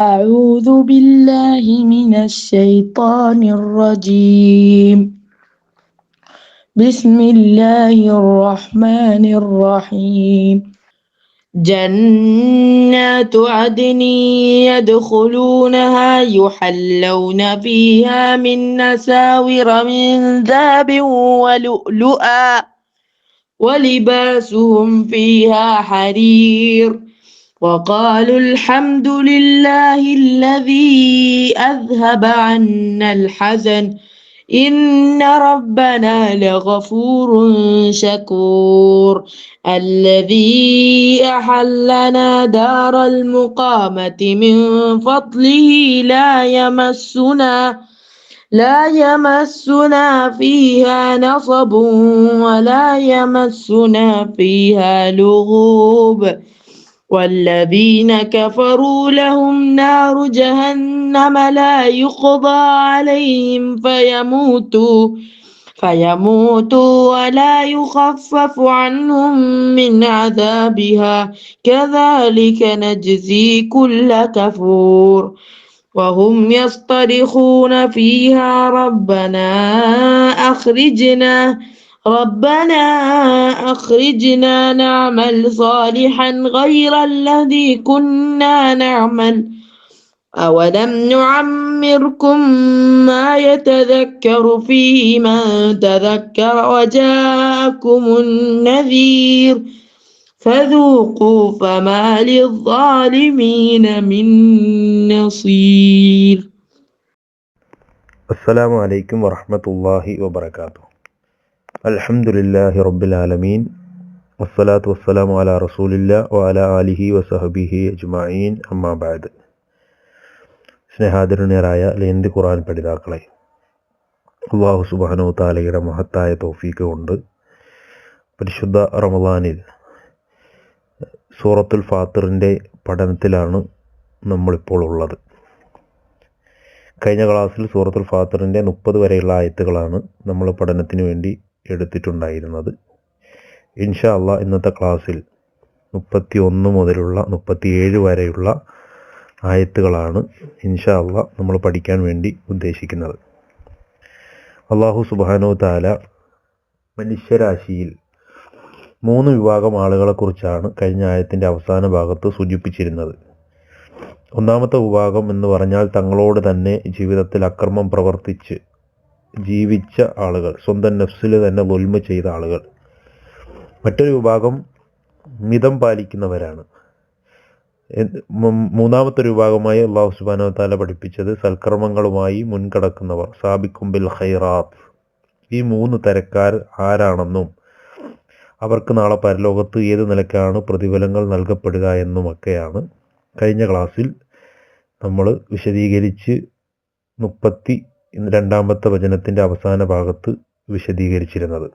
أعوذ بالله من الشيطان الرجيم. بسم الله الرحمن الرحيم. جنات عدن يدخلونها يحلون فيها من أساور من ذهب ولؤلؤا ولباسهم فيها حرير. وقالوا الحمد لله الذي أذهب عنا الحزن. إن ربنا لغفور شكور. الذي أحلنا دار المقامة من فضله لا يمسنا لا يمسنا فيها نصب ولا يمسنا فيها لغوب. والذين كفروا لهم نار جهنم لا يقضى عليهم فيموتوا فيموتوا ولا يخفف عنهم من عذابها. كذلك نجزي كل كفور. وهم يصطرخون فيها ربنا أخرجنا ربنا أخرجنا نعمل صالحا غير الذي كنا نعمل. أولم نعمركم ما يتذكر فيه من تذكر وجاءكم النذير. فذوقوا فما للظالمين من نصير. السلام عليكم ورحمة الله وبركاته. റബ്ബിൽ ആലമീൻ. വസ്സലാത്തു വസ്സലാം അല റസൂലില്ല വഅലാ അലിഹി വസഹബിഹി അജ്മഈൻ. അമ്മാബാദ് സ്നേഹാദരണീയരായ ലേന്ത് ഖുർആൻ പഠിതാക്കളെ അള്ളാഹു സുബ്ഹാനഹു താലയുടെ മഹത്തായ തോഫീക്ക് കൊണ്ട് പരിശുദ്ധ റമദാനിൽ സൂറത്തുൽ ഫാത്തിറിന്റെ പഠനത്തിലാണ് നമ്മളിപ്പോൾ ഉള്ളത്. കഴിഞ്ഞ ക്ലാസ്സിൽ സൂറത്തുൽ ഫാത്തിറിന്റെ മുപ്പത് വരെയുള്ള ആയത്തുകളാണ് നമ്മൾ പഠനത്തിന് വേണ്ടി എടുത്തിട്ടുണ്ടായിരുന്നത്. ഇൻഷാ അള്ളാ ഇന്നത്തെ ക്ലാസ്സിൽ മുപ്പത്തി ഒന്ന് മുതലുള്ള മുപ്പത്തിയേഴ് വരെയുള്ള ആയത്തുകളാണ് ഇൻഷാ അള്ളാ നമ്മൾ പഠിക്കാൻ വേണ്ടി ഉദ്ദേശിക്കുന്നത്. അള്ളാഹു സുബാനോ താല മനുഷ്യരാശിയിൽ മൂന്ന് വിഭാഗം ആളുകളെക്കുറിച്ചാണ് കഴിഞ്ഞ ആയത്തിന്റെ അവസാന ഭാഗത്ത് സൂചിപ്പിച്ചിരുന്നത്. ഒന്നാമത്തെ വിഭാഗം എന്ന് പറഞ്ഞാൽ തങ്ങളോട് തന്നെ ജീവിതത്തിൽ അക്രമം പ്രവർത്തിച്ച് ജീവിച്ച ആളുകൾ സ്വന്തം നഫ്സിൽ തന്നെ ദുൽമ ചെയ്ത ആളുകൾ. മറ്റൊരു വിഭാഗം മിതം പാലിക്കുന്നവരാണ്. മൂന്നാമത്തെ ഒരു വിഭാഗമായി അള്ളാഹു സുബാനോ താല പഠിപ്പിച്ചത് സൽക്കർമ്മങ്ങളുമായി മുൻകടക്കുന്നവർ സാബിക്കുംബിൽ ഖൈറാത്ത്. ഈ മൂന്ന് തരക്കാർ ആരാണെന്നും അവർക്ക് നാളെ പരലോകത്ത് ഏത് നിലക്കാണ് പ്രതിഫലങ്ങൾ നൽകപ്പെടുക എന്നുമൊക്കെയാണ് കഴിഞ്ഞ ക്ലാസ്സിൽ നമ്മൾ വിശദീകരിച്ച് മുപ്പത്തി രണ്ടാമത്തെ വചനത്തിന്റെ അവസാന ഭാഗത്ത് വിശദീകരിച്ചിരുന്നത്.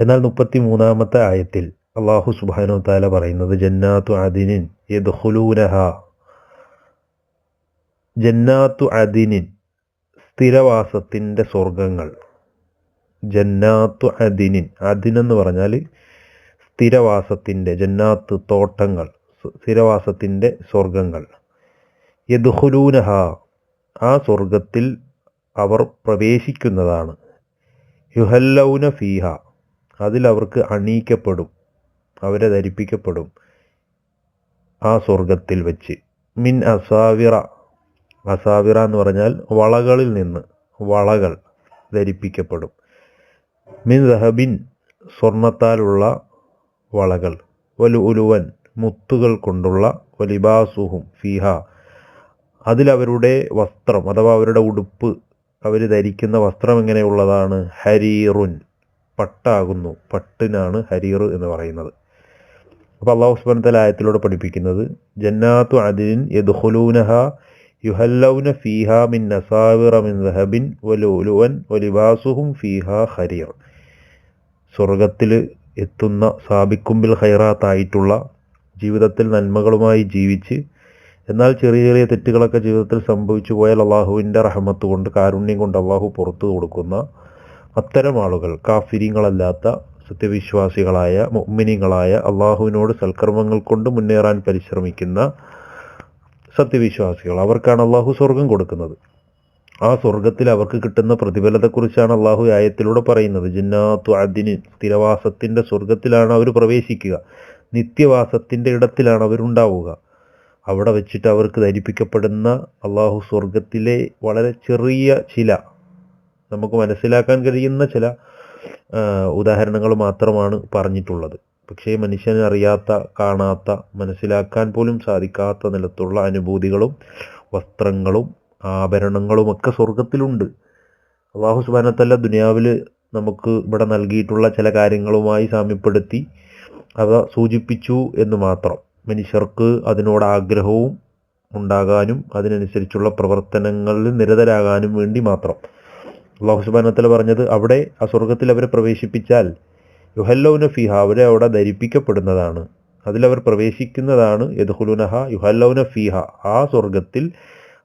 എന്നാൽ മുപ്പത്തി മൂന്നാമത്തെ ആയത്തിൽ അള്ളാഹു സുബാനു താല പറയുന്നത് ജന്നാത്തു അദിനിൻ യദ്ഹുലൂനഹ ജന്നാത്തു അദിനിൻ സ്ഥിരവാസത്തിന്റെ സ്വർഗങ്ങൾ ജന്നാത്തു അദിനിൻ അദിനെന്ന് പറഞ്ഞാൽ സ്ഥിരവാസത്തിന്റെ ജന്നാത്ത് തോട്ടങ്ങൾ സ്ഥിരവാസത്തിന്റെ സ്വർഗങ്ങൾ യദ്ഹുലൂനഹ ആ സ്വർഗത്തിൽ അവർ പ്രവേശിക്കുന്നതാണ്. യുഹല്ലൗന ഫീഹ അതിൽ അവർക്ക് അണിയിക്കപ്പെടും അവരെ ധരിപ്പിക്കപ്പെടും ആ സ്വർഗത്തിൽ വെച്ച്. മിൻ അസാവിറ അസാവിറ എന്ന് പറഞ്ഞാൽ വളകളിൽ നിന്ന് വളകൾ ധരിപ്പിക്കപ്പെടും. മിൻ ദഹബിൻ സ്വർണത്താലുള്ള വളകൾ വലു ഉലുവൻ മുത്തുകൾ കൊണ്ടുള്ള വലിബാസുഹും ഫിഹ അതിലവരുടെ വസ്ത്രം അഥവാ അവരുടെ ഉടുപ്പ് അവർ ധരിക്കുന്ന വസ്ത്രം എങ്ങനെയുള്ളതാണ്? ഹരീറുൻ പട്ടാകുന്നു. പട്ടിനാണ് ഹരീർ എന്ന് പറയുന്നത്. അപ്പോൾ അള്ളാഹു സുബാനത്തല ആയത്തിലൂടെ പഠിപ്പിക്കുന്നത് ജന്നാത്തു അതിൻ യദ്ഹുലൂനഹ യുഹല്ലൗന ഫീഹ മിൻ നസാവിറ മിൻ ദഹബിൻ വലുലുവൻ വലിബാസുഹും ഫീഹ ഹരീർ സ്വർഗത്തിൽ എത്തുന്ന സാബിക്കുമ്പിൽ ഹൈറാത്തായിട്ടുള്ള ജീവിതത്തിൽ നന്മകളുമായി ജീവിച്ച് എന്നാൽ ചെറിയ ചെറിയ തെറ്റുകളൊക്കെ ജീവിതത്തിൽ സംഭവിച്ചു പോയാൽ അള്ളാഹുവിന്റെ റഹമത്ത് കൊണ്ട് കാരുണ്യം കൊണ്ട് അള്ളാഹു പുറത്തു കൊടുക്കുന്ന അത്തരം ആളുകൾ കാഫിര്യങ്ങളല്ലാത്ത സത്യവിശ്വാസികളായ മുഅ്മിനീങ്ങളായ അള്ളാഹുവിനോട് സൽക്കർമ്മങ്ങൾ കൊണ്ട് മുന്നേറാൻ പരിശ്രമിക്കുന്ന സത്യവിശ്വാസികൾ. അവർക്കാണ് അള്ളാഹു സ്വർഗം കൊടുക്കുന്നത്. ആ സ്വർഗത്തിൽ അവർക്ക് കിട്ടുന്ന പ്രതിഫലത്തെക്കുറിച്ചാണ് അള്ളാഹു ആയത്തിലൂടെ പറയുന്നത്. ജിന്നാത്തു അതിന് സ്ഥിരവാസത്തിന്റെ സ്വർഗത്തിലാണ് അവർ പ്രവേശിക്കുക. നിത്യവാസത്തിന്റെ ഇടത്തിലാണ് അവരുണ്ടാവുക. അവിടെ വെച്ചിട്ട് അവർക്ക് ധരിപ്പിക്കപ്പെടുന്ന അള്ളാഹു സ്വർഗത്തിലെ വളരെ ചെറിയ ചില നമുക്ക് മനസ്സിലാക്കാൻ കഴിയുന്ന ചില ഉദാഹരണങ്ങൾ മാത്രമാണ് പറഞ്ഞിട്ടുള്ളത്. പക്ഷേ മനുഷ്യന് അറിയാത്ത കാണാത്ത മനസ്സിലാക്കാൻ പോലും സാധിക്കാത്ത നിലത്തുള്ള അനുഭൂതികളും വസ്ത്രങ്ങളും ആഭരണങ്ങളുമൊക്കെ സ്വർഗത്തിലുണ്ട് അള്ളാഹു സുബാനത്തല്ല ദുനിയാവിൽ നമുക്ക് ഇവിടെ നൽകിയിട്ടുള്ള ചില കാര്യങ്ങളുമായി സാമ്യപ്പെടുത്തി അവ സൂചിപ്പിച്ചു എന്ന് മാത്രം. മനുഷ്യർക്ക് അതിനോട് ആഗ്രഹവും ഉണ്ടാകാനും അതിനനുസരിച്ചുള്ള പ്രവർത്തനങ്ങളിൽ നിരതരാകാനും വേണ്ടി മാത്രം. അള്ളാഹു സുബാനത്തല പറഞ്ഞത് അവിടെ ആ സ്വർഗത്തിൽ അവരെ പ്രവേശിപ്പിച്ചാൽ യുഹല്ലൗന ഫിഹ അവരെ അവിടെ ധരിപ്പിക്കപ്പെടുന്നതാണ്. അതിലവർ പ്രവേശിക്കുന്നതാണ് യദുഹുലുനഹ യുഹല്ലൗന ഫിഹ ആ സ്വർഗത്തിൽ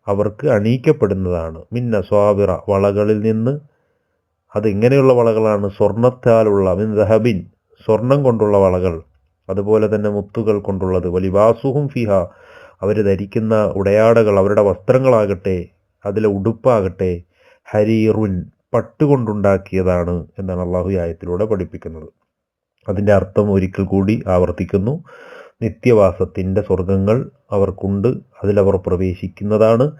അവർക്ക് അണിയിക്കപ്പെടുന്നതാണ്. മിന്ന സ്വാവിറ വളകളിൽ നിന്ന്. അതെങ്ങനെയുള്ള വളകളാണ്? സ്വർണത്താലുള്ള മിൻ ദഹബിൻ സ്വർണം കൊണ്ടുള്ള വളകൾ. അതുപോലെ തന്നെ മുത്തുകൾ കൊണ്ടുള്ളത്. വലിവാസുഹും ഫിഹ അവർ ധരിക്കുന്ന ഉടയാടകൾ അവരുടെ വസ്ത്രങ്ങളാകട്ടെ അതിലെ ഉടുപ്പാകട്ടെ ഹരീറുൻ പട്ടുകൊണ്ടുണ്ടാക്കിയതാണ് എന്നാണ് അള്ളാഹു ആയത്തിലൂടെ പഠിപ്പിക്കുന്നത്. അതിന്റെ അർത്ഥം ഒരിക്കൽ കൂടി ആവർത്തിക്കുന്നു. നിത്യവാസത്തിന്റെ സ്വർഗങ്ങൾ അവർക്കുണ്ട് അതിലവർ പ്രവേശിക്കുന്നതാണ്.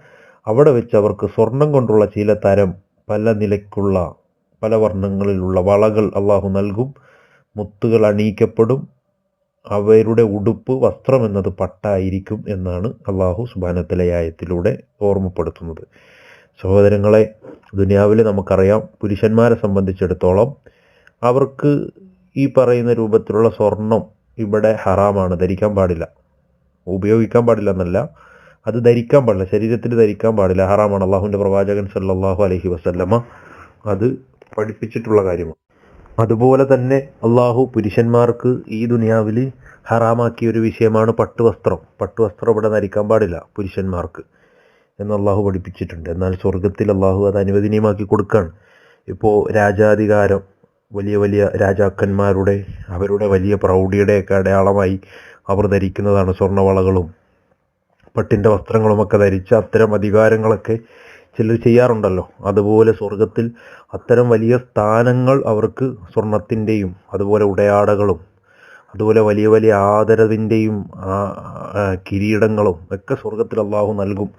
അവിടെ വെച്ച് അവർക്ക് സ്വർണം കൊണ്ടുള്ള ചില തരം പല നിലയ്ക്കുള്ള പല വർണങ്ങളിലുള്ള വളകൾ അള്ളാഹു നൽകും. മുത്തുകൾ അണിയിക്കപ്പെടും. അവരുടെ ഉടുപ്പ് വസ്ത്രം എന്നത് പട്ടായിരിക്കും എന്നാണ് അള്ളാഹു സുബാനത്തലയായത്തിലൂടെ ഓർമ്മപ്പെടുത്തുന്നത്. സഹോദരങ്ങളെ ദുനിയാവിൽ നമുക്കറിയാം പുരുഷന്മാരെ സംബന്ധിച്ചിടത്തോളം അവർക്ക് ഈ പറയുന്ന രൂപത്തിലുള്ള സ്വർണം ഇവിടെ ഹറാമാണ് ധരിക്കാൻ പാടില്ല. ഉപയോഗിക്കാൻ പാടില്ല എന്നല്ല അത് ധരിക്കാൻ പാടില്ല ശരീരത്തിൽ ധരിക്കാൻ പാടില്ല ഹറാമാണ്. അള്ളാഹുവിന്റെ പ്രവാചകൻ സല്ലാഹു അലഹി വസല്ലമ അത് പഠിപ്പിച്ചിട്ടുള്ള കാര്യമാണ്. അതുപോലെ തന്നെ അള്ളാഹു പുരുഷന്മാർക്ക് ഈ ദുനിയാവിൽ ഹറാമാക്കിയ ഒരു വിഷയമാണ് പട്ടുവസ്ത്രം. പട്ടുവസ്ത്രം ഇവിടെ ധരിക്കാൻ പാടില്ല പുരുഷന്മാർക്ക് എന്ന് അള്ളാഹു പഠിപ്പിച്ചിട്ടുണ്ട്. എന്നാൽ സ്വർഗത്തിൽ അള്ളാഹു അത് അനുവദനീയമാക്കി കൊടുക്കുകയാണ്. ഇപ്പോൾ രാജാധികാരം വലിയ വലിയ രാജാക്കന്മാരുടെ അവരുടെ വലിയ പ്രൗഢിയുടെയൊക്കെ അടയാളമായി അവർ ധരിക്കുന്നതാണ് സ്വർണവളകളും. പട്ടിന്റെ വസ്ത്രങ്ങളുമൊക്കെ ധരിച്ച് അത്തരം അധികാരങ്ങളൊക്കെ ചിലർ ചെയ്യാറുണ്ടല്ലോ. അതുപോലെ സ്വർഗത്തിൽ അത്തരം വലിയ സ്ഥാനങ്ങൾ അവർക്ക് സ്വർണത്തിന്റെയും അതുപോലെ ഉടയാടകളും അതുപോലെ വലിയ വലിയ ആദരവിന്റെയും കിരീടങ്ങളും ഒക്കെ സ്വർഗത്തിൽ അള്ളാഹു നൽകും.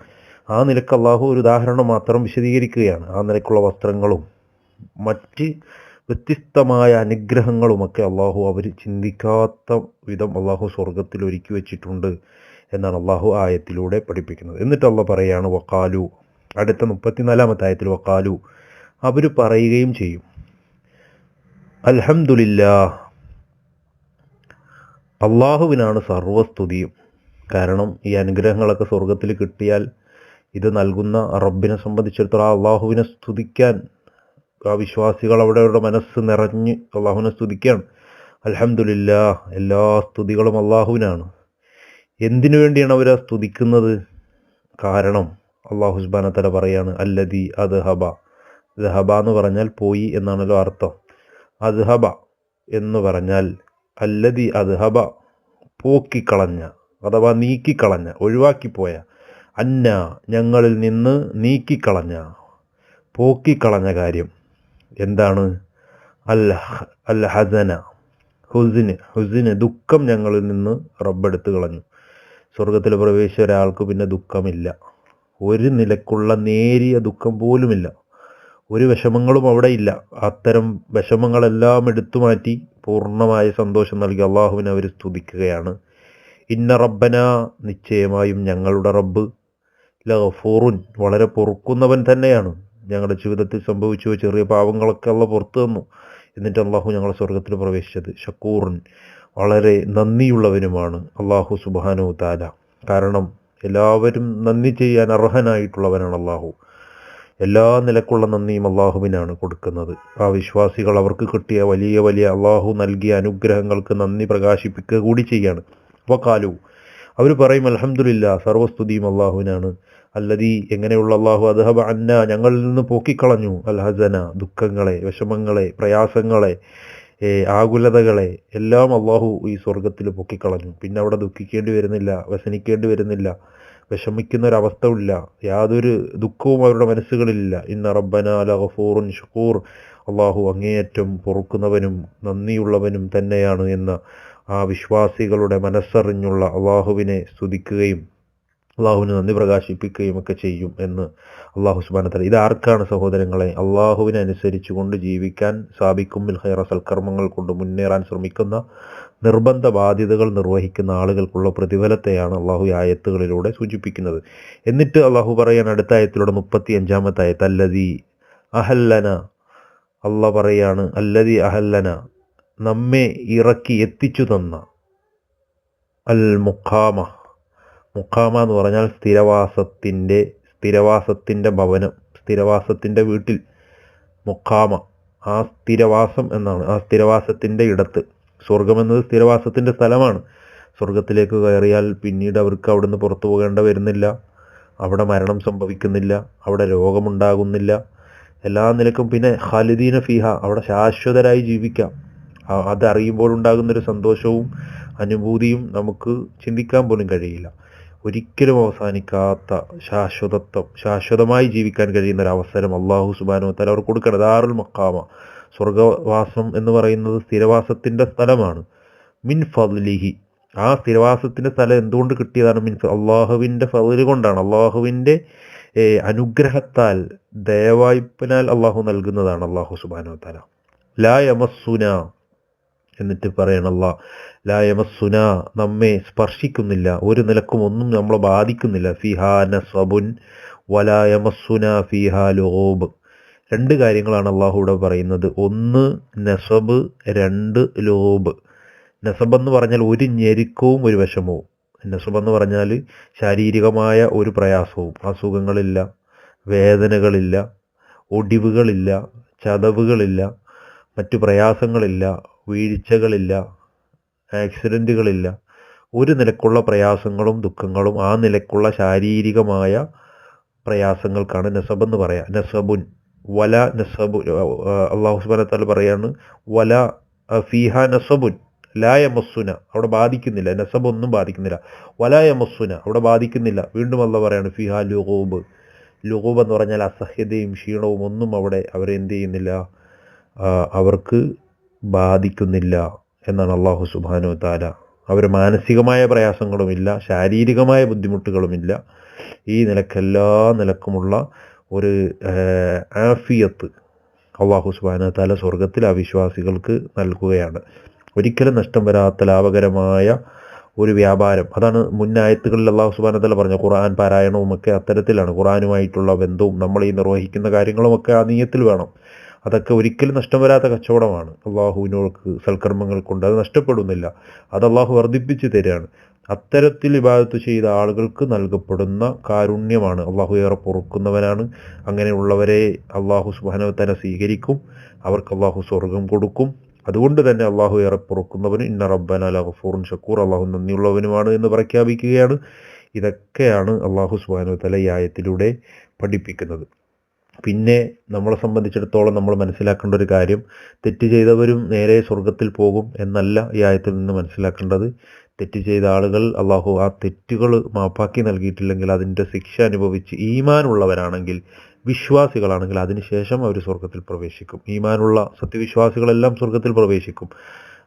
ആ നിലയ്ക്ക് അള്ളാഹു ഒരു ഉദാഹരണം മാത്രം വിശദീകരിക്കുകയാണ്. ആ നിലക്കുള്ള വസ്ത്രങ്ങളും മറ്റ് വ്യത്യസ്തമായ അനുഗ്രഹങ്ങളുമൊക്കെ അള്ളാഹു അവർ ചിന്തിക്കാത്ത വിധം അള്ളാഹു സ്വർഗത്തിൽ ഒരുക്കി വെച്ചിട്ടുണ്ട് എന്നാണ് അള്ളാഹു ആയത്തിലൂടെ പഠിപ്പിക്കുന്നത്. എന്നിട്ട് അള്ളാഹ് പറയാണ് വക്കാലു അടുത്ത മുപ്പത്തിനാലാമത്തായത്തിൽ വക്കാലു അവർ പറയുകയും ചെയ്യും. അൽഹംദുലില്ലാ അള്ളാഹുവിനാണ് സർവസ്തുതിയും. കാരണം ഈ അനുഗ്രഹങ്ങളൊക്കെ സ്വർഗത്തിൽ കിട്ടിയാൽ ഇത് നൽകുന്ന റബ്ബിനെ സംബന്ധിച്ചിടത്തോളം അള്ളാഹുവിനെ സ്തുതിക്കാൻ ആ വിശ്വാസികൾ അവരുടെ മനസ്സ് നിറഞ്ഞ് അള്ളാഹുവിനെ സ്തുതിക്കുകയാണ്. അലഹമില്ല എല്ലാ സ്തുതികളും അള്ളാഹുവിനാണ്. എന്തിനു വേണ്ടിയാണ് അവരെ സ്തുതിക്കുന്നത്? കാരണം അള്ളാഹു സുബാന തല പറയാണ് അത് അദ്ഹബ. ദഹബ എന്ന് പറഞ്ഞാൽ പോയി എന്നാണല്ലോ അർത്ഥം. അദ്ഹബ എന്ന് പറഞ്ഞാൽ അല്ലതി അദ്ഹബ പോക്കിക്കളഞ്ഞ അഥവാ നീക്കിക്കളഞ്ഞ ഒഴിവാക്കിപ്പോയ അന്ന ഞങ്ങളിൽ നിന്ന് നീക്കിക്കളഞ്ഞ പോക്കിക്കളഞ്ഞ കാര്യം എന്താണ്? അൽ അൽ ഹസന ഹുസിന് ഹുസിന് ദുഃഖം ഞങ്ങളിൽ നിന്ന് റബ്ബെടുത്ത് കളഞ്ഞു. സ്വർഗത്തിൽ പ്രവേശിച്ച ഒരാൾക്ക് പിന്നെ ദുഃഖമില്ല. ഒരു നിലക്കുള്ള നേരിയ ദുഃഖം പോലുമില്ല. ഒരു വിഷമങ്ങളും അവിടെ ഇല്ല. അത്തരം വിഷമങ്ങളെല്ലാം എടുത്തു മാറ്റി പൂർണമായ സന്തോഷം നൽകി അള്ളാഹുവിനെ അവർ സ്തുതിക്കുകയാണ്. ഇന്ന റബ്ബന നിശ്ചയമായും ഞങ്ങളുടെ റബ്ബ് ലഫൂറുൻ വളരെ പൊറുക്കുന്നവൻ തന്നെയാണ്. ഞങ്ങളുടെ ജീവിതത്തിൽ സംഭവിച്ചു ചെറിയ പാവങ്ങളൊക്കെ അള്ള പുറത്തു തന്നു. എന്നിട്ട് അള്ളാഹു ഞങ്ങളെ സ്വർഗത്തിൽ പ്രവേശിച്ചത്. ഷക്കൂറുൻ വളരെ നന്ദിയുള്ളവനുമാണ് അള്ളാഹു സുബാനു താല കാരണം എല്ലാവരും നന്ദി ചെയ്യാൻ അർഹനായിട്ടുള്ളവനാണ് അള്ളാഹു. എല്ലാ നിലക്കുള്ള നന്ദിയും അള്ളാഹുവിനാണ് കൊടുക്കുന്നത്. ആ വിശ്വാസികൾ അവർക്ക് കിട്ടിയ വലിയ വലിയ അള്ളാഹു നൽകിയ അനുഗ്രഹങ്ങൾക്ക് നന്ദി പ്രകാശിപ്പിക്കുക കൂടി ചെയ്യാണ്. വക്കാലു അവർ പറയും അലഹമുല്ല സർവസ്തുതിയും അള്ളാഹുവിനാണ്. അല്ലതി എങ്ങനെയുള്ള അള്ളാഹു? അദ്ഹബ അന്ന ഞങ്ങളിൽ നിന്ന് പോക്കിക്കളഞ്ഞു. അൽ ഹസന ദുഃഖങ്ങളെ വിഷമങ്ങളെ പ്രയാസങ്ങളെ ആകുലതകളെ എല്ലാം അള്ളാഹു ഈ സ്വർഗത്തിൽ പൊക്കിക്കളഞ്ഞു. പിന്നെ അവിടെ ദുഃഖിക്കേണ്ടി വരുന്നില്ല വ്യസനിക്കേണ്ടി വരുന്നില്ല വിഷമിക്കുന്ന ഒരവസ്ഥയില്ല യാതൊരു ദുഃഖവും അവരുടെ മനസ്സുകളിലില്ല. ഇന്ന റബ്ബന ലഗഫൂറുൻ ഷുക്കൂർ. അള്ളാഹു അങ്ങേയറ്റം പൊറുക്കുന്നവനും നന്ദിയുള്ളവനും തന്നെയാണ് എന്ന് ആ വിശ്വാസികളുടെ മനസ്സറിഞ്ഞുള്ള അള്ളാഹുവിനെ സ്തുതിക്കുകയും അള്ളാഹുവിന് നന്ദി പ്രകാശിപ്പിക്കുകയും ഒക്കെ ചെയ്യും എന്ന് അള്ളാഹു സുബാനത്തല ഇത് ആർക്കാണ് സഹോദരങ്ങളെ അള്ളാഹുവിനെ അനുസരിച്ചു കൊണ്ട് ജീവിക്കാൻ സാബിക്കും മിൽഹൈറ സൽക്കർമ്മങ്ങൾ കൊണ്ട് മുന്നേറാൻ ശ്രമിക്കുന്ന നിർബന്ധ ബാധ്യതകൾ നിർവഹിക്കുന്ന ആളുകൾക്കുള്ള പ്രതിഫലത്തെയാണ് അള്ളാഹു ആയത്തുകളിലൂടെ സൂചിപ്പിക്കുന്നത്. എന്നിട്ട് അള്ളാഹു പറയാൻ അടുത്ത ആയത്തിലൂടെ മുപ്പത്തി അഞ്ചാമത്തെ ആയത്ത് അല്ലതി അഹല്ലന. അല്ല പറയാണ് അല്ലതി അഹല്ലന നമ്മെ ഇറക്കി എത്തിച്ചു തന്ന അൽ മുഖാമ മുഖാമ എന്ന് പറഞ്ഞാൽ സ്ഥിരവാസത്തിന്റെ സ്ഥിരവാസത്തിന്റെ ഭവനം സ്ഥിരവാസത്തിന്റെ വീട്ടിൽ മുഖാമ. ആ സ്ഥിരവാസം എന്നാണ് ആ സ്ഥിരവാസത്തിന്റെ ഇടത്ത്. സ്വർഗം എന്നത് സ്ഥിരവാസത്തിന്റെ സ്ഥലമാണ്. സ്വർഗത്തിലേക്ക് കയറിയാൽ പിന്നീട് അവർക്ക് അവിടുന്ന് പുറത്തു പോകേണ്ട വരുന്നില്ല. അവിടെ മരണം സംഭവിക്കുന്നില്ല. അവിടെ രോഗമുണ്ടാകുന്നില്ല. എല്ലാ നിലക്കും പിന്നെ ഖാലിദീന ഫിഹ അവിടെ ശാശ്വതരായി ജീവിക്കാം. അതറിയുമ്പോഴുണ്ടാകുന്നൊരു സന്തോഷവും അനുഭൂതിയും നമുക്ക് ചിന്തിക്കാൻ പോലും കഴിയില്ല. ഒരിക്കലും അവസാനിക്കാത്ത ശാശ്വതത്വം ശാശ്വതമായി ജീവിക്കാൻ കഴിയുന്ന ഒരു അവസരം അള്ളാഹു സുബാനോ തല അവർ കൊടുക്കണം. ദാറുൽ മക്കാമ സ്വർഗവാസം എന്ന് പറയുന്നത് സ്ഥിരവാസത്തിന്റെ സ്ഥലമാണ്. മിൻ ഫദ്ലിഹി ആ സ്ഥിരവാസത്തിന്റെ സ്ഥലം എന്തുകൊണ്ട് കിട്ടിയതാണ്? മിൻ അള്ളാഹുവിന്റെ ഫതിൽ കൊണ്ടാണ്. അള്ളാഹുവിന്റെ അനുഗ്രഹത്താൽ ദയവായ്പിനാൽ അള്ളാഹു നൽകുന്നതാണ് അള്ളാഹു സുബാനോ തല ലാ യമസ്സുന എന്നിട്ട് പറയണല്ല ലായമസുന നമ്മെ സ്പർശിക്കുന്നില്ല. ഒരു നിലക്കും ഒന്നും നമ്മളെ ബാധിക്കുന്നില്ല. ഫിഹാ നസബുൻ വലാ യമസ്സുന ഫിഹാ ലോബ് രണ്ട് കാര്യങ്ങളാണ് അള്ളാഹു ഇവിടെ പറയുന്നത്. ഒന്ന് നസബ് രണ്ട് ലോബ് നസബ് എന്ന് പറഞ്ഞാൽ ഒരു ഞെരുക്കവും ഒരു വിഷമവും. നസബ് എന്ന് പറഞ്ഞാൽ ശാരീരികമായ ഒരു പ്രയാസവും അസുഖങ്ങളില്ല വേദനകളില്ല ഒടിവുകളില്ല ചതവുകളില്ല മറ്റു പ്രയാസങ്ങളില്ല വീഴ്ചകളില്ല ആക്സിഡന്റുകളില്ല ഒരു നിലക്കുള്ള പ്രയാസങ്ങളും ദുഃഖങ്ങളും ആ നിലക്കുള്ള ശാരീരികമായ പ്രയാസങ്ങൾക്കാണ് എന്ന് പറയാം. നസബുൻ വല നസബു അള്ളാഹു സുബാനത്താൽ പറയാണ് വല ഫിഹ നസബുൻ ലായ മസ്സുന അവിടെ ബാധിക്കുന്നില്ല. നസബ് ഒന്നും ബാധിക്കുന്നില്ല. വലായ മസ്സുന അവിടെ ബാധിക്കുന്നില്ല. വീണ്ടും അല്ല പറയാണ് ഫിഹ ലുഹൂബ് ലുഹൂബ് എന്ന് പറഞ്ഞാൽ അസഹ്യതയും ക്ഷീണവും ഒന്നും അവിടെ അവരെ എന്ത് ചെയ്യുന്നില്ല അവർക്ക് ബാധിക്കുന്നില്ല എന്നാണ് അള്ളാഹു സുബാനു താല അവർ മാനസികമായ പ്രയാസങ്ങളുമില്ല ശാരീരികമായ ബുദ്ധിമുട്ടുകളുമില്ല. ഈ നിലക്കെല്ലാ നിലക്കുമുള്ള ഒരു ആഫിയത്ത് അള്ളാഹു സുബാന താല സ്വർഗത്തിൽ അവിശ്വാസികൾക്ക് വിശ്വാസികൾക്ക് നൽകുകയാണ്. ഒരിക്കലും നഷ്ടം വരാത്ത ലാഭകരമായ ഒരു വ്യാപാരം. അതാണ് മുന്നായത്തുകളിൽ അള്ളാഹു സുബാന താല പറഞ്ഞ ഖുർആൻ പാരായണവും ഒക്കെ അത്തരത്തിലാണ്. ഖുർആനുമായിട്ടുള്ള ബന്ധവും നമ്മൾ ഈ നിർവഹിക്കുന്ന കാര്യങ്ങളുമൊക്കെ ആ നീയത്തിൽ വേണം. അതൊക്കെ ഒരിക്കലും നഷ്ടം വരാത്ത കച്ചവടമാണ്. അള്ളാഹുവിനോൾക്ക് സൽക്കർമ്മങ്ങൾ കൊണ്ട് അത് നഷ്ടപ്പെടുന്നില്ല. അത് അള്ളാഹു വർദ്ധിപ്പിച്ചു തരികയാണ് അത്തരത്തിൽ ഇബാദത്ത് ചെയ്ത ആളുകൾക്ക് നൽകപ്പെടുന്ന കാരുണ്യമാണ്. അള്ളാഹു ഏറെ പൊറുക്കുന്നവനാണ്. അങ്ങനെയുള്ളവരെ അള്ളാഹു സുബാനവത്തനെ സ്വീകരിക്കും. അവർക്ക് അള്ളാഹു സ്വർഗം കൊടുക്കും. അതുകൊണ്ട് തന്നെ അള്ളാഹു ഏറെ പൊറുക്കുന്നവനും ഇന്ന റബ്ബന ലഗഫൂറുൻ ഷക്കൂർ അള്ളാഹു നന്ദിയുള്ളവനുമാണ് എന്ന് പ്രഖ്യാപിക്കുകയാണ്. ഇതൊക്കെയാണ് അള്ളാഹു സുബാനുവത്തല ഈ ആയത്തിലൂടെ പഠിപ്പിക്കുന്നത്. പിന്നെ നമ്മളെ സംബന്ധിച്ചിടത്തോളം നമ്മൾ മനസ്സിലാക്കേണ്ട ഒരു കാര്യം തെറ്റ് ചെയ്തവരും നേരെ സ്വർഗത്തിൽ പോകും എന്നല്ല ഈ ആയത്തിൽ നിന്ന് മനസ്സിലാക്കേണ്ടത്. തെറ്റ് ചെയ്ത ആളുകൾ അള്ളാഹു ആ തെറ്റുകൾ മാപ്പാക്കി നൽകിയിട്ടില്ലെങ്കിൽ അതിന്റെ ശിക്ഷ അനുഭവിച്ച് ഈമാനുള്ളവരാണെങ്കിൽ വിശ്വാസികളാണെങ്കിൽ അതിനുശേഷം അവർ സ്വർഗത്തിൽ പ്രവേശിക്കും. ഈമാനുള്ള സത്യവിശ്വാസികളെല്ലാം സ്വർഗത്തിൽ പ്രവേശിക്കും.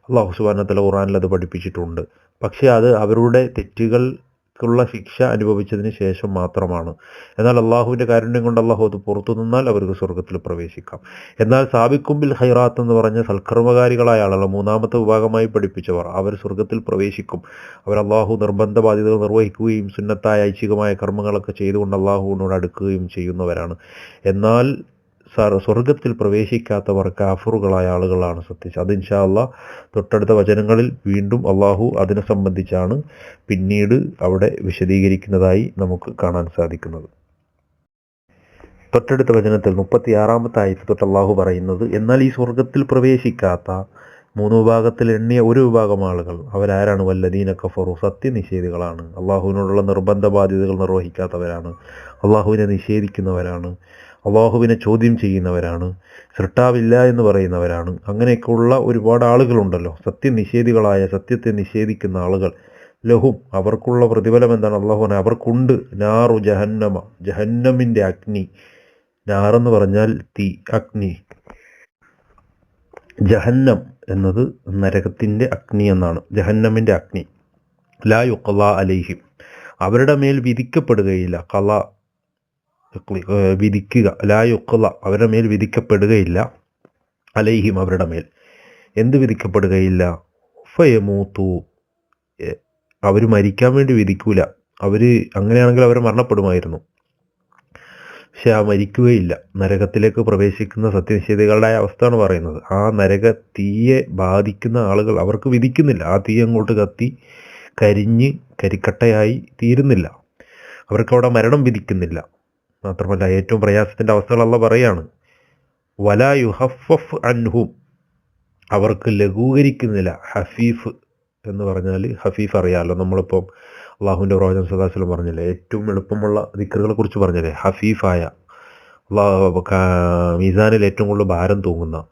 അള്ളാഹു സുബാനത്തല ഖുറാനിൽ അത് പഠിപ്പിച്ചിട്ടുണ്ട്. പക്ഷേ അത് അവരുടെ തെറ്റുകൾക്കുള്ള ശിക്ഷ അനുഭവിച്ചതിന് ശേഷം മാത്രമാണ്. എന്നാൽ അള്ളാഹുവിന്റെ കാരുണ്യം കൊണ്ട് അള്ളാഹു അത് പുറത്തു നിന്നാൽ അവർക്ക് സ്വർഗത്തിൽ പ്രവേശിക്കാം. എന്നാൽ സാബിക്കുമ്പിൽ ഹൈറാത്ത് എന്ന് പറഞ്ഞ സൽക്കർമ്മകാരികളായ ആളുകൾ മൂന്നാമത്തെ വിഭാഗമായി പഠിപ്പിച്ചവർ അവർ സ്വർഗത്തിൽ പ്രവേശിക്കും. അവർ അള്ളാഹു നിർബന്ധ ബാധ്യതകൾ നിർവഹിക്കുകയും സുന്നത്തായ ഐച്ഛികമായ കർമ്മങ്ങളൊക്കെ ചെയ്തുകൊണ്ട് അള്ളാഹുവിനോട് അടുക്കുകയും ചെയ്യുന്നവരാണ്. എന്നാൽ സ്വർഗത്തിൽ പ്രവേശിക്കാത്തവർ കാഫറുകളായ ആളുകളാണ് സത്യം അത് ഇൻഷാ അള്ളാഹ് തൊട്ടടുത്ത വചനങ്ങളിൽ വീണ്ടും അള്ളാഹു അതിനെ സംബന്ധിച്ചാണ് പിന്നീട് അവിടെ വിശദീകരിക്കുന്നതായി നമുക്ക് കാണാൻ സാധിക്കുന്നത്. തൊട്ടടുത്ത വചനത്തിൽ മുപ്പത്തിയാറാമത്തെ ആയത്ത് തൊട്ട് അള്ളാഹു പറയുന്നത് എന്നാൽ ഈ സ്വർഗത്തിൽ പ്രവേശിക്കാത്ത മൂന്ന് വിഭാഗത്തിൽ എണ്ണിയ ഒരു വിഭാഗം ആളുകൾ അവരാരാണ്? വല്ലദീന കഫറു സത്യനിഷേധികളാണ്. അള്ളാഹുവിനോടുള്ള നിർബന്ധ ബാധ്യതകൾ നിർവഹിക്കാത്തവരാണ്. അള്ളാഹുവിനെ നിഷേധിക്കുന്നവരാണ്. അള്ളാഹുവിനെ ചോദ്യം ചെയ്യുന്നവരാണ് സൃഷ്ടാവില്ല എന്ന് പറയുന്നവരാണ്. അങ്ങനെയൊക്കെയുള്ള ഒരുപാട് ആളുകളുണ്ടല്ലോ. സത്യനിഷേധികളായ സത്യത്തെ നിഷേധിക്കുന്ന ആളുകൾ. ലഹും അവർക്കുള്ള പ്രതിഫലം എന്താണ്? അള്ളാഹുവിനെ അവർക്കുണ്ട്. നാറു ജഹന്നമ ജഹന്നമിന്റെ അഗ്നി. നാറെന്ന് പറഞ്ഞാൽ തീ അഗ്നി. ജഹന്നം എന്നത് നരകത്തിന്റെ അഗ്നി എന്നാണ്. ജഹന്നമിന്റെ അഗ്നി. ലാ കലാ അലൈഹിം. അവരുടെ മേൽ വിധിക്കപ്പെടുകയില്ല. കല വിധിക്കുക. ലാ യുക്ല അവരുടെ മേൽ വിധിക്കപ്പെടുകയില്ല. അലൈഹിം അവരുടെ മേൽ. എന്ത് വിധിക്കപ്പെടുകയില്ല? ഫയമൂത്തു. അവർ മരിക്കാൻ വേണ്ടി വിധിക്കൂല. അവർ അങ്ങനെയാണെങ്കിൽ അവർ മരണപ്പെടുമായിരുന്നു. പക്ഷെ ആ മരിക്കുകയില്ല. നരകത്തിലേക്ക് പ്രവേശിക്കുന്ന സത്യനിഷേധികളുടെ അവസ്ഥയാണ് പറയുന്നത്. ആ നരക തീയെ ബാധിക്കുന്ന ആളുകൾ അവർക്ക് വിധിക്കുന്നില്ല. ആ തീ അങ്ങോട്ട് കത്തി കരിഞ്ഞ് കരിക്കട്ടയായി തീരുന്നില്ല. അവർക്കവിടെ മരണം വിധിക്കുന്നില്ല. മാത്രമല്ല ഏറ്റവും പ്രയാസത്തിന്റെ അവസ്ഥകളല്ല പറയാണ്. വല യുഹഫഫ് അൻഹും. അവർക്ക് ലഘൂകരിക്കുന്നില്ല. ഹഫീഫ് എന്ന് പറഞ്ഞാൽ ഹഫീഫ് അറിയാമല്ലോ നമ്മളിപ്പം അള്ളാഹുവിന്റെ പ്രവചന സദാശലം പറഞ്ഞില്ലേ? ഏറ്റവും എളുപ്പമുള്ള ദിക്കറുകളെ കുറിച്ച് പറഞ്ഞില്ലേ? ഹഫീഫായ. മീസാനിൽ ഏറ്റവും കൂടുതൽ ഭാരം തൂങ്ങുന്ന.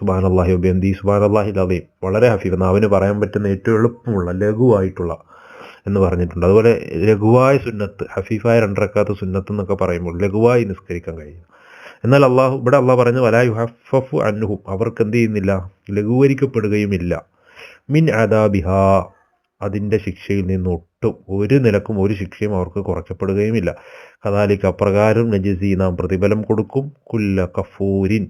സുബാൻ അള്ളാഹി ബന്ദി സുബാൻ അള്ളാഹി അലീം വളരെ ഹഫീഫ്. നാവിന് പറയാൻ പറ്റുന്ന ഏറ്റവും എളുപ്പമുള്ള ലഘുവായിട്ടുള്ള എന്ന് പറഞ്ഞിട്ടുണ്ട്. അതുപോലെ ലഘുവായ സുന്നത്ത് ഹഫീഫായ രണ്ടരക്കാത്ത സുന്നത്ത് എന്നൊക്കെ പറയുമ്പോൾ ലഘുവായി നിസ്കരിക്കാൻ കഴിയും. എന്നാൽ അള്ളാഹു ഇവിടെ അള്ളാഹ് പറഞ്ഞു വലായു ഹഫഫു അന്നുഹും അവർക്ക് എന്ത് ചെയ്യുന്നില്ല? ലഘൂകരിക്കപ്പെടുകയുമില്ല. മിൻ അദാബിഹ അതിന്റെ ശിക്ഷയിൽ നിന്ന് ഒട്ടും ഒരു നിലക്കും ഒരു ശിക്ഷയും അവർക്ക് കുറയ്ക്കപ്പെടുകയുമില്ല. കഥാലിക്ക് അപ്രകാരം നജസി നാം പ്രതിഫലം കൊടുക്കും. കുല്ല കഫൂരിൻ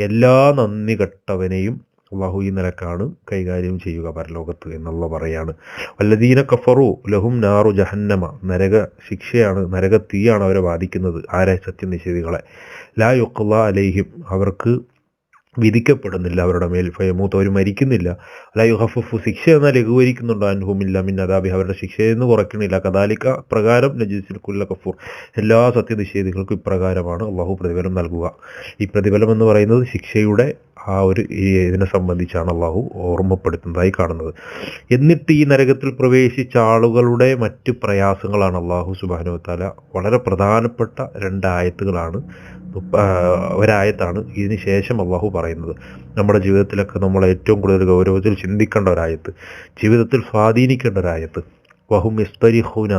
എല്ലാ നന്ദി കെട്ടവനെയും അള്ളാഹു ഈ നിലക്കാണ് കൈകാര്യം ചെയ്യുക പരലോകത്ത് എന്നുള്ള പറയാണ്. വല്ലദീന കഫറു ലഹും നാറു ജഹന്നമ. നരക ശിക്ഷയാണ് നരക തീയാണ് അവരെ ബാധിക്കുന്നത്. ആരെ സത്യനിഷേധികളെ? ലാ യുക്കുള്ള അലേഹിം. അവർക്ക് വിധിക്കപ്പെടുന്നില്ല. അവരുടെ മേൽ ഫയമൂത്ത് അവർ മരിക്കുന്നില്ല. അല്ല യുഹഫു ശിക്ഷ എന്നാൽ ലഘൂകരിക്കുന്നുണ്ട് അനുഭവമില്ല മിൻ അതാബി അവരുടെ ശിക്ഷയെന്ന് കുറയ്ക്കണില്ല. കദാലിക്ക പ്രകാരം നജീസിൽ കുല്ല കഫൂർ. എല്ലാ സത്യനിഷേധികൾക്കും ഇപ്രകാരമാണ് അള്ളാഹു പ്രതിഫലം നൽകുക. ഈ പ്രതിഫലം എന്ന് പറയുന്നത് ശിക്ഷയുടെ ആ ഒരു ഇതിനെ സംബന്ധിച്ചാണ് അള്ളാഹു ഓർമ്മപ്പെടുത്തുന്നതായി കാണുന്നത്. എന്നിട്ട് ഈ നരകത്തിൽ പ്രവേശിച്ച ആളുകളുടെ മറ്റ് പ്രയാസങ്ങളാണ് അള്ളാഹു സുബാനുവത്താല താല വളരെ പ്രധാനപ്പെട്ട രണ്ടായത്തുകളാണ് ഒരായത്താണ് ഇതിന് ശേഷം അള്ളാഹു പറയുന്നത്. നമ്മുടെ ജീവിതത്തിലൊക്കെ നമ്മൾ ഏറ്റവും കൂടുതൽ ഗൗരവത്തിൽ ചിന്തിക്കേണ്ട ഒരായത്ത് ജീവിതത്തിൽ സ്വാധീനിക്കേണ്ട ഒരായത്ത്. വഹും യസ്തരിഹൂന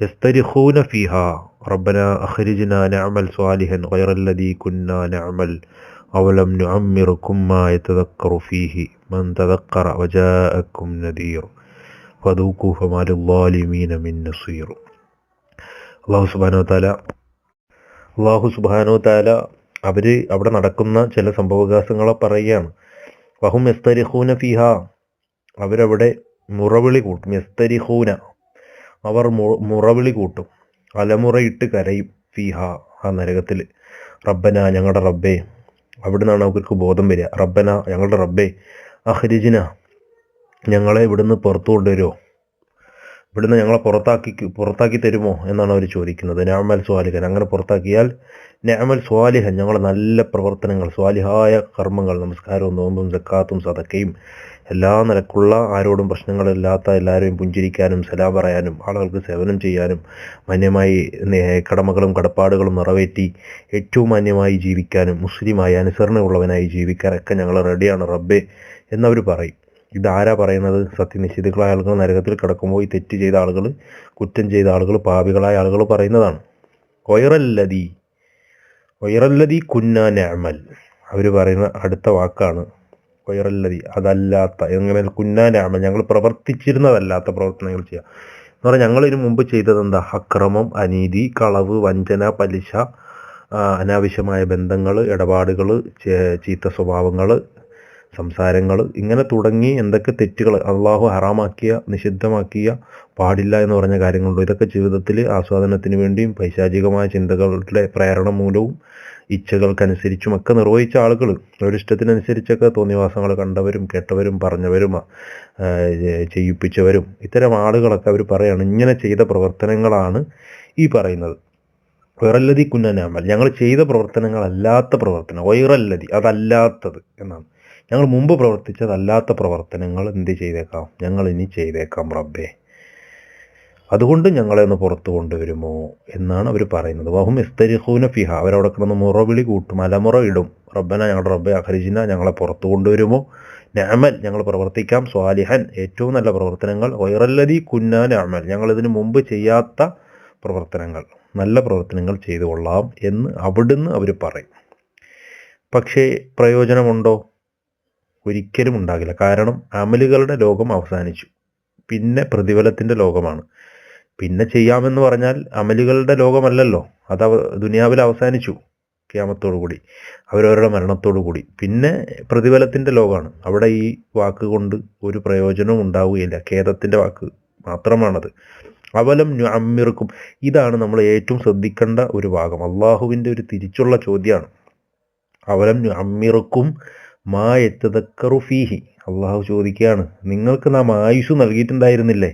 യസ്തരിഹൂന ഫിഹ. റബ്ബന അഖരിജ്ന നഅമൽ സ്വാലിഹൻ ഗൈറല്ലദീ കുന്ന നഅമൽ. അവലം നുഅമ്മിറുക്കും മാ യതദക്കറു ഫീഹി. മൻ തദക്കറ വജാഅക്കും നദീർ ഫദൂഖു ഫമാലിദ്ദാലിമീന മിൻ നസീർ അള്ളാഹു സുബ്ഹാനഹു വതആല അള്ളാഹു സുബാനോ താല അവർ അവിടെ നടക്കുന്ന ചില സംഭവവികാസങ്ങളെ പറയുകയാണ്. വഹും എസ്തരിഹൂന ഫിഹ. അവരവിടെ മുറവിളി കൂട്ടും. എസ്തരിഹൂന അവർ മുറവിളി കൂട്ടും. അലമുറയിട്ട് കരയും. ഫിഹ ആ നരകത്തിൽ. റബ്ബന ഞങ്ങളുടെ റബ്ബേ. അവിടെ നിന്നാണ് അവർക്ക് ബോധം വരിക. റബ്ബന ഞങ്ങളുടെ റബ്ബേ. അഹരിജിന ഞങ്ങളെ ഇവിടുന്ന് പുറത്തു കൊണ്ടുവരുമോ ഇവിടുന്ന് ഞങ്ങളെ പുറത്താക്കി പുറത്താക്കി തരുമോ എന്നാണ് അവർ ചോദിക്കുന്നത്. നാമൽ സ്വാലിഹൻ. അങ്ങനെ പുറത്താക്കിയാൽ നാമൽ സ്വാലിഹൻ ഞങ്ങളെ നല്ല പ്രവർത്തനങ്ങൾ സ്വാലിഹായ കർമ്മങ്ങൾ നമസ്കാരവും നോമ്പും സക്കാത്തും സതക്കയും എല്ലാ നിലക്കുള്ള ആരോടും പ്രശ്നങ്ങളില്ലാത്ത എല്ലാവരെയും പുഞ്ചിരിക്കാനും സലാ പറയാനും ആളുകൾക്ക് സേവനം ചെയ്യാനും മാന്യമായി കടമകളും കടപ്പാടുകളും നിറവേറ്റി ഏറ്റവും മാന്യമായി ജീവിക്കാനും മുസ്ലിമായി അനുസരണയുള്ളവനായി ജീവിക്കാനൊക്കെ ഞങ്ങൾ റെഡിയാണ് റബ്ബെ എന്നവർ പറയും. ഇതാരാ പറയുന്നത്? സത്യനിഷേധികളായ ആളുകൾ നരകത്തിൽ കിടക്കുമ്പോൾ ഈ തെറ്റ് ചെയ്ത ആളുകൾ കുറ്റം ചെയ്ത ആളുകൾ പാപികളായ ആളുകൾ പറയുന്നതാണ്. ഒയറല്ലതി ഒയറല്ലതി കുന്ന ഞാമൽ അവർ പറയുന്ന അടുത്ത വാക്കാണ് ഒയറല്ലതി അതല്ലാത്ത. എങ്ങനെ? കുന്ന ഞാമൽ ഞങ്ങൾ പ്രവർത്തിച്ചിരുന്നതല്ലാത്ത പ്രവർത്തനങ്ങൾ ചെയ്യാം എന്ന് പറഞ്ഞാൽ ഞങ്ങൾ ഇതിനു മുമ്പ് ചെയ്തത് എന്താ? അക്രമം അനീതി കളവ് വഞ്ചന പലിശ അനാവശ്യമായ ബന്ധങ്ങൾ ഇടപാടുകൾ ചീത്ത സ്വഭാവങ്ങൾ സംസാരങ്ങൾ ഇങ്ങനെ തുടങ്ങി എന്തൊക്കെ തെറ്റുകൾ അള്ളാഹു ഹറാമാക്കിയ നിഷിദ്ധമാക്കിയ പാടില്ല എന്ന് പറഞ്ഞ കാര്യങ്ങളുണ്ട്? ഇതൊക്കെ ജീവിതത്തിൽ ആസ്വാദനത്തിന് വേണ്ടിയും പൈശാചികമായ ചിന്തകളുടെ പ്രേരണ മൂലവും ഇച്ഛകൾക്കനുസരിച്ചും ഒക്കെ നിർവഹിച്ച ആളുകൾ അവരിഷ്ടത്തിനനുസരിച്ചൊക്കെ തോന്നിവാസങ്ങൾ കണ്ടവരും കേട്ടവരും പറഞ്ഞവരും ചെയ്യിപ്പിച്ചവരും. ഇത്തരം ആളുകളൊക്കെ അവർ പറയാണ് ഇങ്ങനെ ചെയ്ത പ്രവർത്തനങ്ങളാണ് ഈ പറയുന്നത്. വൈറല്ലതി കുന്നനാമൽ. ഞങ്ങൾ ചെയ്ത പ്രവർത്തനങ്ങളല്ലാത്ത പ്രവർത്തനം വൈറല്ലതി അതല്ലാത്തത് എന്നാണ്. ഞങ്ങൾ മുമ്പ് പ്രവർത്തിച്ചതല്ലാത്ത പ്രവർത്തനങ്ങൾ എന്ത് ചെയ്തേക്കാം? ഞങ്ങൾ ഇനി ചെയ്തേക്കാം റബ്ബേ. അതുകൊണ്ട് ഞങ്ങളെ ഒന്ന് പുറത്തു കൊണ്ടുവരുമോ എന്നാണ് അവർ പറയുന്നത്. വഹും ഇസ്തരിഹൂന ഫിഹ. അവരവിടെ കിടന്ന് മുറവിളി കൂട്ടും അലമുറ ഇടും റബ്ബന ഞങ്ങളുടെ റബ്ബെ അഖരിജിന ഞങ്ങളെ പുറത്തു കൊണ്ടുവരുമോ? നഅമൽ ഞങ്ങൾ പ്രവർത്തിക്കാം സ്വാലിഹൻ. ഏറ്റവും നല്ല പ്രവർത്തനങ്ങൾ വൈറല്ലതി കുന്നാ നഅമൽ. ഞങ്ങളിതിനു മുമ്പ് ചെയ്യാത്ത പ്രവർത്തനങ്ങൾ നല്ല പ്രവർത്തനങ്ങൾ ചെയ്തു കൊള്ളാം എന്ന് അവിടുന്ന് അവർ പറയും. പക്ഷേ പ്രയോജനമുണ്ടോ? ഒരിക്കലും ഉണ്ടാകില്ല. കാരണം അമലുകളുടെ ലോകം അവസാനിച്ചു. പിന്നെ പ്രതിഫലത്തിന്റെ ലോകമാണ്. പിന്നെ ചെയ്യാമെന്ന് പറഞ്ഞാൽ അമലുകളുടെ ലോകമല്ലല്ലോ. അത് ദുനിയാവിൽ അവസാനിച്ചു ക്യാമത്തോടു കൂടി. അവരവരുടെ മരണത്തോടു കൂടി. പിന്നെ പ്രതിഫലത്തിന്റെ ലോകമാണ്. അവിടെ ഈ വാക്ക് കൊണ്ട് ഒരു പ്രയോജനവും ഉണ്ടാവുകയില്ല. ഖേദത്തിന്റെ വാക്ക് മാത്രമാണത്. അവലം അമ്മിർക്കും ഇതാണ് നമ്മൾ ഏറ്റവും ശ്രദ്ധിക്കേണ്ട ഒരു ഭാഗം. അള്ളാഹുവിന്റെ ഒരു തിരിച്ചുള്ള ചോദ്യമാണ്. അവലം അമ്മിർക്കും മാ എത്തതക്കറു ഫീഹി. അള്ളാഹു ചോദിക്കുകയാണ് നിങ്ങൾക്ക് നാം ആയുസ് നൽകിയിട്ടുണ്ടായിരുന്നില്ലേ?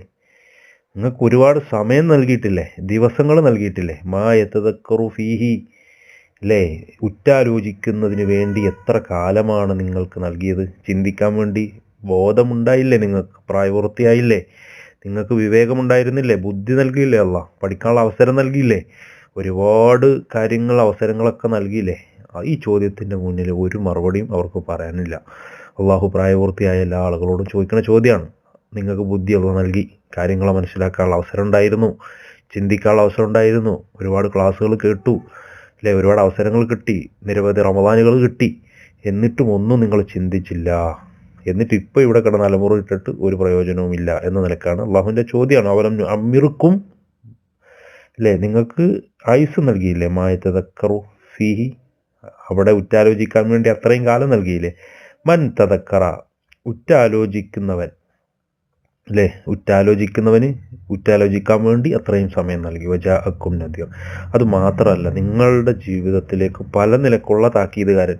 നിങ്ങൾക്ക് ഒരുപാട് സമയം നൽകിയിട്ടില്ലേ? ദിവസങ്ങൾ നൽകിയിട്ടില്ലേ? മാ എത്തതക്കറു ഫീഹി അല്ലേ ഉറ്റാലോചിക്കുന്നതിന് വേണ്ടി എത്ര കാലമാണ് നിങ്ങൾക്ക് നൽകിയത്? ചിന്തിക്കാൻ വേണ്ടി ബോധമുണ്ടായില്ലേ നിങ്ങൾക്ക്? പ്രായപൂർത്തിയായില്ലേ? നിങ്ങൾക്ക് വിവേകമുണ്ടായിരുന്നില്ലേ? ബുദ്ധി നൽകിയില്ലേ അല്ല പഠിക്കാനുള്ള അവസരം നൽകിയില്ലേ? ഒരുപാട് കാര്യങ്ങൾ അവസരങ്ങളൊക്കെ നൽകിയില്ലേ? ഈ ചോദ്യത്തിന്റെ മുന്നിൽ ഒരു മറുപടിയും അവർക്ക് പറയാനില്ല. അള്ളാഹു പ്രായപൂർത്തിയായ എല്ലാ ആളുകളോടും ചോദിക്കുന്ന ചോദ്യമാണ്. നിങ്ങൾക്ക് ബുദ്ധി അള്ള നൽകി കാര്യങ്ങളെ മനസ്സിലാക്കാനുള്ള അവസരം ഉണ്ടായിരുന്നു. ചിന്തിക്കാനുള്ള അവസരം ഉണ്ടായിരുന്നു. ഒരുപാട് ക്ലാസ്സുകൾ കേട്ടു. അല്ലെ? ഒരുപാട് അവസരങ്ങൾ കിട്ടി. നിരവധി റമദാനുകൾ കിട്ടി. എന്നിട്ടും ഒന്നും നിങ്ങൾ ചിന്തിച്ചില്ല. എന്നിട്ട് ഇപ്പോൾ ഇവിടെ കിടന്ന് അലമുറ ഇട്ടിട്ട് ഒരു പ്രയോജനവുമില്ല എന്ന നിലക്കാണ് അള്ളാഹുവിന്റെ ചോദ്യമാണ്. അവലം അമ്മിറുക്കും അല്ലേ? നിങ്ങൾക്ക് ആയുസ് നൽകിയില്ലേ? മായത്തതക്കറു ഫീഹി അവിടെ ഉറ്റാലോചിക്കാൻ വേണ്ടി അത്രയും കാലം നൽകിയില്ലേ? മൻ തതക്കറ ഉറ്റാലോചിക്കുന്നവൻ. അല്ലേ ഉറ്റാലോചിക്കുന്നവന് ഉറ്റാലോചിക്കാൻ വേണ്ടി അത്രയും സമയം നൽകി. വജാക്കും നദിയോ. അത് മാത്രമല്ല നിങ്ങളുടെ ജീവിതത്തിലേക്ക് പല നിലക്കുള്ള താക്കീതുകാരൻ.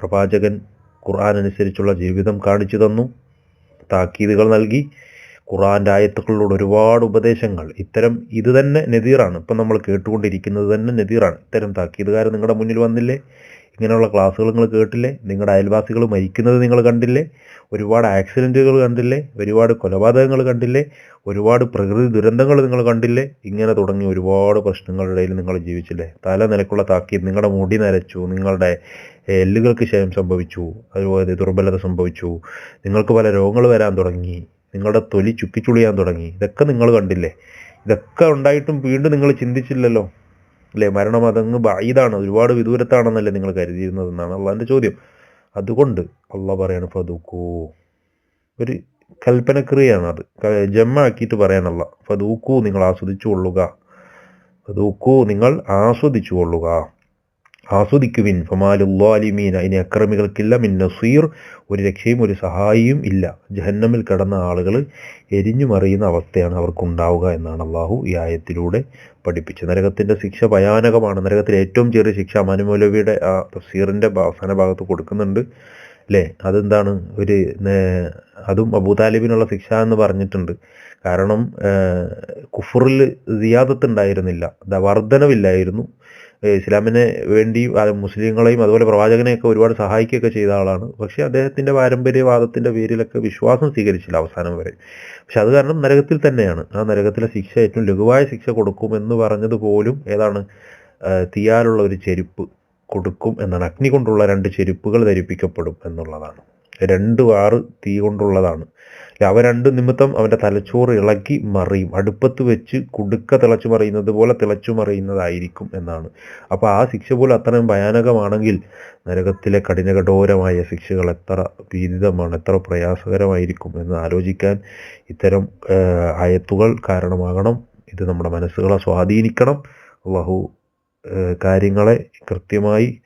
പ്രവാചകൻ ഖുർആൻ അനുസരിച്ചുള്ള ജീവിതം കാണിച്ചു തന്നു. താക്കീതുകൾ നൽകി. ഖുർആന്റെ ആയത്തുകളിലൂടെ ഒരുപാട് ഉപദേശങ്ങൾ. ഇത്തരം ഇത് തന്നെ നദീറാണ്. ഇപ്പം നമ്മൾ കേട്ടുകൊണ്ടിരിക്കുന്നത് തന്നെ നദീറാണ്. ഇത്തരം താക്കീതുകാരൻ നിങ്ങളുടെ മുന്നിൽ വന്നില്ലേ? ഇങ്ങനെയുള്ള ക്ലാസ്സുകൾ നിങ്ങൾ കേട്ടില്ലേ? നിങ്ങളുടെ അയൽവാസികൾ മരിക്കുന്നത് നിങ്ങൾ കണ്ടില്ലേ? ഒരുപാട് ആക്സിഡന്റുകൾ കണ്ടില്ലേ? ഒരുപാട് കൊലപാതകങ്ങൾ കണ്ടില്ലേ? ഒരുപാട് പ്രകൃതി ദുരന്തങ്ങൾ നിങ്ങൾ കണ്ടില്ലേ? ഇങ്ങനെ തുടങ്ങി ഒരുപാട് പ്രശ്നങ്ങളുടെ ഇടയിൽ നിങ്ങൾ ജീവിച്ചില്ലേ? തല നിലക്കുള്ള താക്കീത് നിങ്ങളുടെ മുടി നരച്ചു നിങ്ങളുടെ എല്ലുകൾക്ക് ക്ഷയം സംഭവിച്ചു അതുപോലെ ദുർബലത സംഭവിച്ചു നിങ്ങൾക്ക് പല രോഗങ്ങൾ വരാൻ തുടങ്ങി നിങ്ങളുടെ തൊലി ചുക്കിച്ചുളിയാൻ തുടങ്ങി. ഇതൊക്കെ നിങ്ങൾ കണ്ടില്ലേ? ഇതൊക്കെ ഉണ്ടായിട്ടും വീണ്ടും നിങ്ങൾ ചിന്തിച്ചില്ലല്ലോ? അല്ലേ? മരണം അതങ്ങ് ബൈദാണ് ഒരുപാട് വിദൂരത്താണെന്നല്ലേ നിങ്ങൾ കരുതിയിരുന്നതെന്നാണ് അള്ളാന്റെ ചോദ്യം. അതുകൊണ്ട് അള്ളാഹ് പറയാണ് ഫതൂക്കൂ ഒരു കൽപ്പനക്രിയയാണ് അത്. ജമ്മാക്കിയിട്ട് പറയാനല്ല ഫതൂക്കൂ നിങ്ങൾ ആസ്വദിച്ചു കൊള്ളുക. ഫതൂക്കൂ നിങ്ങൾ ആസ്വദിച്ചു കൊള്ളുക. ആസ്വദിക്കുവിൻ. ഫമാലുല്ലാലിമീന ഇനി അക്രമികൾക്കില്ല. മിൻ നസീർ ഒരു രക്ഷയും ഒരു സഹായിയും ഇല്ല. ജഹന്നമിൽ കിടന്ന ആളുകൾ എരിഞ്ഞു മറിയുന്ന അവസ്ഥയാണ് അവർക്കുണ്ടാവുക എന്നാണ് അള്ളാഹു ഈ ആയത്തിലൂടെ പഠിപ്പിച്ചത് നരകത്തിന്റെ ശിക്ഷ ഭയാനകമാണ്. നരകത്തിലെ ഏറ്റവും ചെറിയ ശിക്ഷ മനുമൗലവിയുടെ ആ തഫ്സീറിന്റെ അവസാന ഭാഗത്ത് കൊടുക്കുന്നുണ്ട്. അല്ലേ അതെന്താണ്? ഒരു അതും അബൂതാലിബിനുള്ള ശിക്ഷ എന്ന് പറഞ്ഞിട്ടുണ്ട്. കാരണം കുഫറിൽ സിയാദത്ത് ഉണ്ടായിരുന്നില്ല. വർധനവില്ലായിരുന്നു. ഇസ്ലാമിനെ വേണ്ടി മുസ്ലിങ്ങളെയും അതുപോലെ പ്രവാചകനെയൊക്കെ ഒരുപാട് സഹായിക്കുകയൊക്കെ ചെയ്ത ആളാണ്. പക്ഷേ അദ്ദേഹത്തിന്റെ പാരമ്പര്യവാദത്തിന്റെ പേരിലൊക്കെ വിശ്വാസം സ്വീകരിച്ചില്ല അവസാനം വരെ. പക്ഷെ അത് കാരണം നരകത്തിൽ തന്നെയാണ്. ആ നരകത്തിലെ ശിക്ഷ ഏറ്റവും ലഘുവായ ശിക്ഷ കൊടുക്കുമെന്ന് പറഞ്ഞത് പോലും ഏതാണ് തീയാലുള്ള ഒരു ചെരുപ്പ് കൊടുക്കും എന്നാണ്. അഗ്നി കൊണ്ടുള്ള രണ്ട് ചെരുപ്പുകൾ ധരിപ്പിക്കപ്പെടും എന്നുള്ളതാണ്. രണ്ട് ആറ് തീ കൊണ്ടുള്ളതാണ്. അവ രണ്ട് നിമിത്തം അവന്റെ തലച്ചോറ് ഇളക്കി മറിയും. അടുപ്പത്ത് വെച്ച് കുടുക്ക തിളച്ചു മറിയുന്നത് പോലെ തിളച്ചു മറിയുന്നതായിരിക്കും എന്നാണ്. അപ്പോൾ ആ ശിക്ഷ പോലും അത്രയും ഭയാനകമാണെങ്കിൽ നരകത്തിലെ കഠിനകഠോരമായ ശിക്ഷകൾ എത്ര ഭീതിതമാണ് എത്ര പ്രയാസകരമായിരിക്കും എന്ന് ആലോചിക്കാൻ ഇത്തരം ആയത്തുകൾ കാരണമാകണം. ഇത് നമ്മുടെ മനസ്സുകളെ സ്വാധീനിക്കണം. അള്ളാഹു കാര്യങ്ങളെ കൃത്യമായി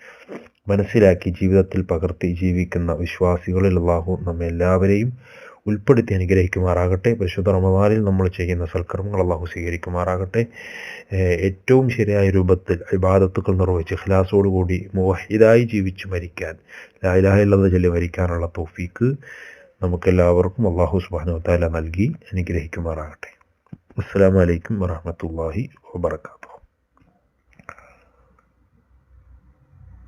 മനസ്സിലാക്കി ജീവിതത്തിൽ പകർത്തി ജീവിക്കുന്ന വിശ്വാസികളിൽ അള്ളാഹു നമ്മെ എല്ലാവരെയും ഉൾപ്പെടുത്തി അനുഗ്രഹിക്കുമാറാകട്ടെ. പരിശുദ്ധ റമദാനിൽ നമ്മൾ ചെയ്യുന്ന സൽക്കർമ്മങ്ങൾ അള്ളാഹു സ്വീകരിക്കുമാറാകട്ടെ. ഏറ്റവും ശരിയായ രൂപത്തിൽ ഇബാദത്തുകൾ നിർവഹിച്ച് ഖിലാസോടുകൂടി മോഹിതായി ജീവിച്ച് മരിക്കാൻ ലായിലാഹില്ലാതെ ചൊല്ലി മരിക്കാനുള്ള തോഫീക്ക് നമുക്കെല്ലാവർക്കും അള്ളാഹു സുബാനു താല നൽകി അനുഗ്രഹിക്കുമാറാകട്ടെ. അസ്സാം വലൈക്കും വറഹമത്തല്ലാഹി വാബർക്കാത്തു